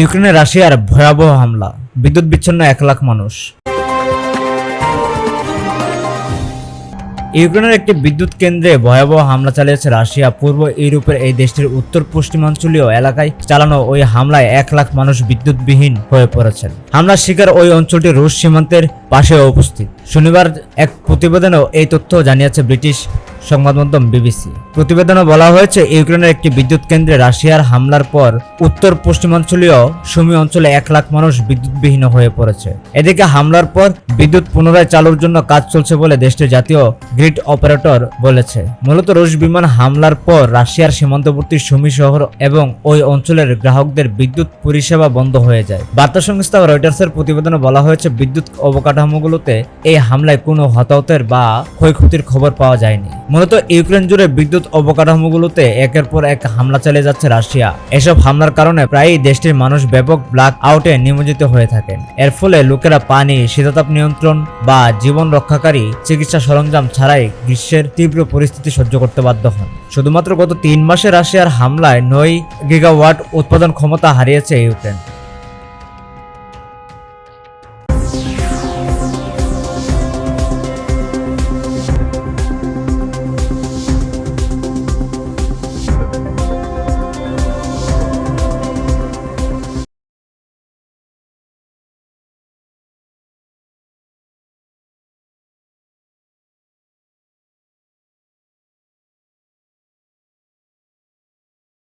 ইউক্রেনে রাশিয়ার ভয়াবহ হামলা। বিদ্যুৎ বিচ্ছিন্ন এক লাখ মানুষ। ইউক্রেনের একটি বিদ্যুৎ কেন্দ্রে ভয়াবহ হামলা চালিয়েছে রাশিয়া। পূর্ব ইউরোপের এই দেশটির উত্তর পশ্চিমাঞ্চলীয় এলাকায় চালানো ওই হামলায় এক লাখ মানুষ বিদ্যুৎবিহীন হয়ে পড়েছেন। হামলার শিকার ওই অঞ্চলটি রুশ সীমান্তের পাশে উপস্থিত শনিবার এক প্রতিবেদনেও এই তথ্য জানিয়েছে ব্রিটিশ সংবাদ মাধ্যম বিবিসি। প্রতিবেদনে বলা হয়েছে, ইউক্রেনের একটি বিদ্যুৎ কেন্দ্রে রাশিয়ার হামলার পর উত্তর পশ্চিমাঞ্চলীয় সুমি অঞ্চলে এক লাখ মানুষ বিদ্যুৎবিহীন হয়ে পড়েছে। এদিকে হামলার পর বিদ্যুৎ পুনরায় চালুর জন্য কাজ চলছে বলে দেশটির জাতীয় গ্রিড অপারেটর বলেছে। মূলত রুশ বিমান হামলার পর রাশিয়ার সীমান্তবর্তী সুমি শহর এবং ওই অঞ্চলের গ্রাহকদের বিদ্যুৎ পরিষেবা বন্ধ হয়ে যায়। বার্তা সংস্থা রয়টার্সের প্রতিবেদনে বলা হয়েছে, বিদ্যুৎ অবকাঠামোগুলোতে এই হামলায় কোনো হতাহতের বা ক্ষয়ক্ষতির খবর পাওয়া যায়নি। মূলত ইউক্রেন জুড়ে বিদ্যুৎ অবকাঠামোগুলোতে একের পর এক হামলা চালিয়ে যাচ্ছে রাশিয়া। এসব হামলার কারণে প্রায়ই দেশটির মানুষ ব্যাপক ব্ল্যাক আউটে নিমজ্জিত হয়ে থাকেন। এর ফলে লোকেরা পানি, শীতাতাপ নিয়ন্ত্রণ বা জীবন রক্ষাকারী চিকিৎসা সরঞ্জাম ছাড়াই গ্রীষ্মের তীব্র পরিস্থিতি সহ্য করতে বাধ্য হন। শুধুমাত্র গত তিন মাসে রাশিয়ার হামলায় নয় গিগাওয়াট উৎপাদন ক্ষমতা হারিয়েছে ইউক্রেন।